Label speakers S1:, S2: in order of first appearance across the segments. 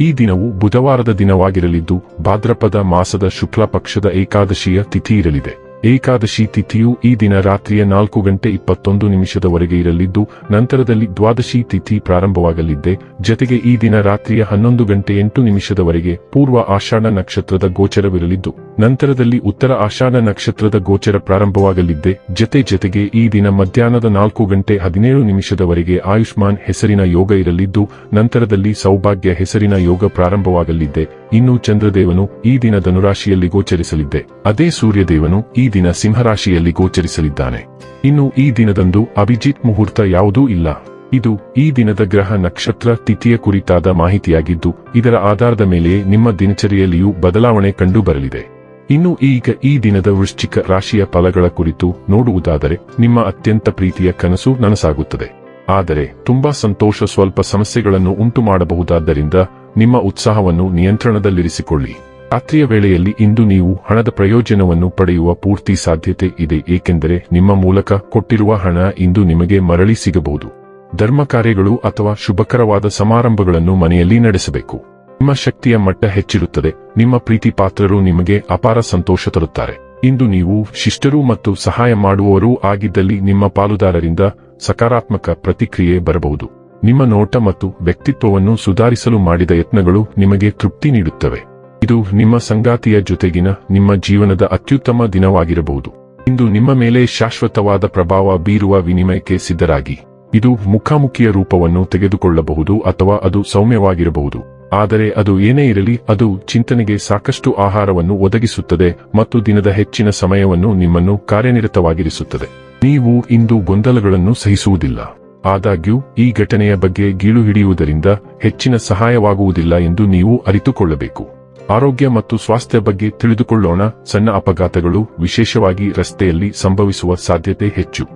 S1: ಈ ದಿನವು ಬುಧವಾರದ ದಿನವಾಗಿರಲಿದ್ದು ಭಾದ್ರಪದ ಮಾಸದ ಶುಕ್ಲ ಪಕ್ಷದ ಏಕಾದಶಿಯ ತಿಥಿ ಇರಲಿದೆ. ಏಕಾದಶಿ ತಿಥಿಯು ಈ ದಿನ ರಾತ್ರಿಯ ನಾಲ್ಕು ಗಂಟೆ ಇಪ್ಪತ್ತೊಂದು ನಿಮಿಷದವರೆಗೆ ಇರಲಿದ್ದು, ನಂತರದಲ್ಲಿ ದ್ವಾದಶಿ ತಿಥಿ ಪ್ರಾರಂಭವಾಗಲಿದ್ದೆ. ಜತೆಗೆ ಈ ದಿನ ರಾತ್ರಿಯ ಹನ್ನೊಂದು ಗಂಟೆ ಎಂಟು ನಿಮಿಷದವರೆಗೆ ಪೂರ್ವ ಆಷಾಢ ನಕ್ಷತ್ರದ ಗೋಚರವಿರಲಿದ್ದು, ನಂತರದಲ್ಲಿ ಉತ್ತರ ಆಷಾಢ ನಕ್ಷತ್ರದ ಗೋಚರ ಪ್ರಾರಂಭವಾಗಲಿದ್ದೆ. ಜತೆ ಜತೆಗೆ ಈ ದಿನ ಮಧ್ಯಾಹ್ನದ ನಾಲ್ಕು ಗಂಟೆ ಹದಿನೇಳು ನಿಮಿಷದವರೆಗೆ ಆಯುಷ್ಮಾನ್ ಹೆಸರಿನ ಯೋಗ ಇರಲಿದ್ದು, ನಂತರದಲ್ಲಿ ಸೌಭಾಗ್ಯ ಹೆಸರಿನ ಯೋಗ ಪ್ರಾರಂಭವಾಗಲಿದ್ದೆ. ಇನ್ನು ಚಂದ್ರದೇವನು ಈ ದಿನ ಧನುರಾಶಿಯಲ್ಲಿ ಗೋಚರಿಸಲಿದ್ದೆ. ಅದೇ ಸೂರ್ಯದೇವನು ಈ ದಿನ ಸಿಂಹರಾಶಿಯಲ್ಲಿ ಗೋಚರಿಸಲಿದ್ದಾನೆ. ಇನ್ನು ಈ ದಿನದಂದು ಅಭಿಜಿತ್ ಮುಹೂರ್ತ ಯಾವುದೂ ಇಲ್ಲ. ಇದು ಈ ದಿನದ ಗ್ರಹ ನಕ್ಷತ್ರ ತಿಥಿಯ ಕುರಿತಾದ ಮಾಹಿತಿಯಾಗಿದ್ದು, ಇದರ ಆಧಾರದ ಮೇಲೆಯೇ ನಿಮ್ಮ ದಿನಚರಿಯಲ್ಲಿಯೂ ಬದಲಾವಣೆ ಕಂಡುಬರಲಿದೆ. ಇನ್ನು ಈಗ ಈ ದಿನದ ವೃಶ್ಚಿಕ ರಾಶಿಯ ಫಲಗಳ ಕುರಿತು ನೋಡುವುದಾದರೆ, ನಿಮ್ಮ ಅತ್ಯಂತ ಪ್ರೀತಿಯ ಕನಸು ನನಸಾಗುತ್ತದೆ. ಆದರೆ, ತುಂಬಾ ಸಂತೋಷ ಸ್ವಲ್ಪ ಸಮಸ್ಯೆಗಳನ್ನು ಉಂಟು ಮಾಡಬಹುದಾದ್ದರಿಂದ ನಿಮ್ಮ ಉತ್ಸಾಹವನ್ನು ನಿಯಂತ್ರಣದಲ್ಲಿರಿಸಿಕೊಳ್ಳಿ. ರಾತ್ರಿಯ ವೇಳೆಯಲ್ಲಿ ಇಂದು ನೀವು ಹಣದ ಪ್ರಯೋಜನವನ್ನು ಪಡೆಯುವ ಪೂರ್ತಿ ಸಾಧ್ಯತೆ ಇದೆ, ಏಕೆಂದರೆ ನಿಮ್ಮ ಮೂಲಕ ಕೊಟ್ಟಿರುವ ಹಣ ಇಂದು ನಿಮಗೆ ಮರಳಿ ಸಿಗಬಹುದು. ಧರ್ಮ ಕಾರ್ಯಗಳು ಅಥವಾ ಶುಭಕರವಾದ ಸಮಾರಂಭಗಳನ್ನು ಮನೆಯಲ್ಲಿ ನಡೆಸಬೇಕು. ನಿಮ್ಮ ಶಕ್ತಿಯ ಮಟ್ಟ ಹೆಚ್ಚಿರುತ್ತದೆ, ನಿಮ್ಮ ಪ್ರೀತಿ ಪಾತ್ರರು ನಿಮಗೆ ಅಪಾರ ಸಂತೋಷ ತರುತ್ತಾರೆ. ಇಂದು ನೀವು ಶಿಷ್ಟರು ಮತ್ತು ಸಹಾಯ ಮಾಡುವವರೂ ಆಗಿದ್ದಲ್ಲಿ ನಿಮ್ಮ ಪಾಲುದಾರರಿಂದ ಸಕಾರಾತ್ಮಕ ಪ್ರತಿಕ್ರಿಯೆ ಬರಬಹುದು. ನಿಮ್ಮ ನೋಟ ಮತ್ತು ವ್ಯಕ್ತಿತ್ವವನ್ನು ಸುಧಾರಿಸಲು ಮಾಡಿದ ಯತ್ನಗಳು ನಿಮಗೆ ತೃಪ್ತಿ ನೀಡುತ್ತವೆ. ಇದು ನಿಮ್ಮ ಸಂಗಾತಿಯ ಜೊತೆಗಿನ ನಿಮ್ಮ ಜೀವನದ ಅತ್ಯುತ್ತಮ ದಿನವಾಗಿರಬಹುದು. ಇಂದು ನಿಮ್ಮ ಮೇಲೆ ಶಾಶ್ವತವಾದ ಪ್ರಭಾವ ಬೀರುವ ವಿನಿಮಯಕ್ಕೆ ಸಿದ್ಧರಾಗಿ. ಇದು ಮುಖಾಮುಖಿಯ ರೂಪವನ್ನು ತೆಗೆದುಕೊಳ್ಳಬಹುದು ಅಥವಾ ಅದು ಸೌಮ್ಯವಾಗಿರಬಹುದು. ಆದರೆ ಅದು ಏನೇ ಇರಲಿ, ಅದು ಚಿಂತನೆಗೆ ಸಾಕಷ್ಟು ಆಹಾರವನ್ನು ಒದಗಿಸುತ್ತದೆ ಮತ್ತು ದಿನದ ಹೆಚ್ಚಿನ ಸಮಯವನ್ನು ನಿಮ್ಮನ್ನು ಕಾರ್ಯನಿರತವಾಗಿರಿಸುತ್ತದೆ. ನೀವು ಇಂದು ಗೊಂದಲಗಳನ್ನು ಸಹಿಸುವುದಿಲ್ಲ. ಆದಾಗ್ಯೂ, ಈ ಘಟನೆಯ ಬಗ್ಗೆ ಗೀಳು ಹಿಡಿಯುವುದರಿಂದ ಹೆಚ್ಚಿನ ಸಹಾಯವಾಗುವುದಿಲ್ಲ ಎಂದು ನೀವು ಅರಿತುಕೊಳ್ಳಬೇಕು. ಆರೋಗ್ಯ ಮತ್ತು ಸ್ವಾಸ್ಥ್ಯ ಬಗ್ಗೆ ತಿಳಿದುಕೊಳ್ಳೋಣ. ಸಣ್ಣ ಅಪಘಾತಗಳು ವಿಶೇಷವಾಗಿ ರಸ್ತೆಯಲ್ಲಿ ಸಂಭವಿಸುವ ಸಾಧ್ಯತೆ ಹೆಚ್ಚು.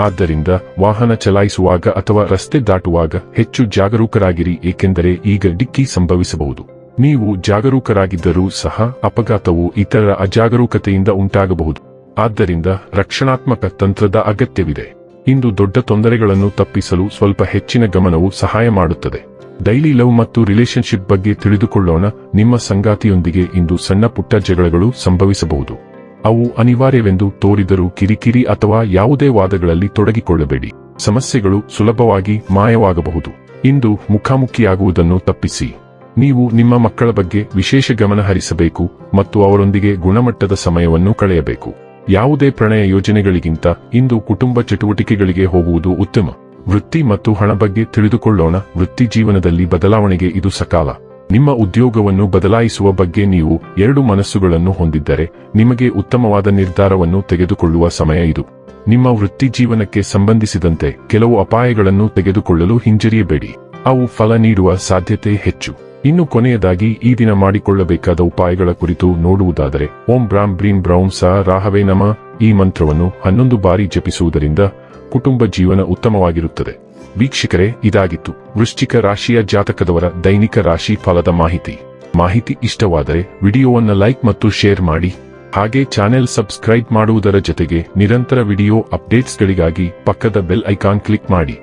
S1: ಆದ್ದರಿಂದ ವಾಹನ ಚಲಾಯಿಸುವಾಗ ಅಥವಾ ರಸ್ತೆ ದಾಟುವಾಗ ಹೆಚ್ಚು ಜಾಗರೂಕರಾಗಿರಿ, ಏಕೆಂದರೆ ಈಗ ಡಿಕ್ಕಿ ಸಂಭವಿಸಬಹುದು. ನೀವು ಜಾಗರೂಕರಾಗಿದ್ದರೂ ಸಹ ಅಪಘಾತವು ಇತರರ ಅಜಾಗರೂಕತೆಯಿಂದ ಉಂಟಾಗಬಹುದು. ಆದ್ದರಿಂದ ರಕ್ಷಣಾತ್ಮಕ ತಂತ್ರದ ಅಗತ್ಯವಿದೆ. ಇಂದು ದೊಡ್ಡ ತೊಂದರೆಗಳನ್ನು ತಪ್ಪಿಸಲು ಸ್ವಲ್ಪ ಹೆಚ್ಚಿನ ಗಮನವು ಸಹಾಯ ಮಾಡುತ್ತದೆ. ಡೈಲಿ ಲವ್ ಮತ್ತು ರಿಲೇಶನ್ಶಿಪ್ ಬಗ್ಗೆ ತಿಳಿದುಕೊಳ್ಳೋಣ. ನಿಮ್ಮ ಸಂಗಾತಿಯೊಂದಿಗೆ ಇಂದು ಸಣ್ಣ ಪುಟ್ಟ ಜಗಳಗಳು ಸಂಭವಿಸಬಹುದು. ಅವು ಅನಿವಾರ್ಯವೆಂದು ತೋರಿದರೂ ಕಿರಿಕಿರಿ ಅಥವಾ ಯಾವುದೇ ವಾದಗಳಲ್ಲಿ ತೊಡಗಿಕೊಳ್ಳಬೇಡಿ. ಸಮಸ್ಯೆಗಳು ಸುಲಭವಾಗಿ ಮಾಯವಾಗಬಹುದು. ಇಂದು ಮುಖಾಮುಖಿಯಾಗುವುದನ್ನು ತಪ್ಪಿಸಿ. ನೀವು ನಿಮ್ಮ ಮಕ್ಕಳ ಬಗ್ಗೆ ವಿಶೇಷ ಗಮನ ಹರಿಸಬೇಕು ಮತ್ತು ಅವರೊಂದಿಗೆ ಗುಣಮಟ್ಟದ ಸಮಯವನ್ನು ಕಳೆಯಬೇಕು. ಯಾವುದೇ ಪ್ರಣಯ ಯೋಜನೆಗಳಿಗಿಂತ ಇಂದು ಕುಟುಂಬ ಚಟುವಟಿಕೆಗಳಿಗೆ ಹೋಗುವುದು ಉತ್ತಮ. ವೃತ್ತಿ ಮತ್ತು ಹಣ ಬಗ್ಗೆ ತಿಳಿದುಕೊಳ್ಳೋಣ. ವೃತ್ತಿ ಜೀವನದಲ್ಲಿ ಬದಲಾವಣೆಗೆ ಇದು ಸಕಾಲ. ನಿಮ್ಮ ಉದ್ಯೋಗವನ್ನು ಬದಲಾಯಿಸುವ ಬಗ್ಗೆ ನೀವು ಎರಡು ಮನಸ್ಸುಗಳನ್ನು ಹೊಂದಿದ್ದರೆ ನಿಮಗೆ ಉತ್ತಮವಾದ ನಿರ್ಧಾರವನ್ನು ತೆಗೆದುಕೊಳ್ಳುವ ಸಮಯ ಇದು. ನಿಮ್ಮ ವೃತ್ತಿ ಜೀವನಕ್ಕೆ ಸಂಬಂಧಿಸಿದಂತೆ ಕೆಲವು ಅಪಾಯಗಳನ್ನು ತೆಗೆದುಕೊಳ್ಳಲು ಹಿಂಜರಿಯಬೇಡಿ. ಅವು ಫಲ ನೀಡುವ ಸಾಧ್ಯತೆ ಹೆಚ್ಚು. ಇನ್ನು ಕೊನೆಯದಾಗಿ ಈ ದಿನ ಮಾಡಿಕೊಳ್ಳಬೇಕಾದ ಉಪಾಯಗಳ ಕುರಿತು ನೋಡುವುದಾದರೆ, ಓಂ ಬ್ರಾಂ ಬ್ರೀನ್ ಬ್ರೌನ್ ಸಹ ರಾಹವೇ ನಮ, ಈ ಮಂತ್ರವನ್ನು ಹನ್ನೊಂದು ಬಾರಿ ಜಪಿಸುವುದರಿಂದ ಕುಟುಂಬ ಜೀವನ ಉತ್ತಮವಾಗಿರುತ್ತದೆ. ವೀಕ್ಷಕರೇ, ಇದಾಗಿತ್ತು. ವೃಶ್ಚಿಕ ರಾಶಿಯ ಜಾತಕದವರ ದೈನಿಕ ರಾಶಿ ಫಲದ ಮಾಹಿತಿ. ಮಾಹಿತಿ ಇಷ್ಟವಾದರೆ ವಿಡಿಯೋವನ್ನು ಲೈಕ್ ಮತ್ತು ಶೇರ್ ಮಾಡಿ. ಹಾಗೆ ಚಾನೆಲ್ ಸಬ್ಸ್ಕ್ರೈಬ್ ಮಾಡುವುದರ ಜೊತೆಗೆ ನಿರಂತರ ವಿಡಿಯೋ ಅಪ್ಡೇಟ್ಸ್ಗಳಿಗಾಗಿ ಪಕ್ಕದ ಬೆಲ್ ಐಕಾನ್ ಕ್ಲಿಕ್ ಮಾಡಿ.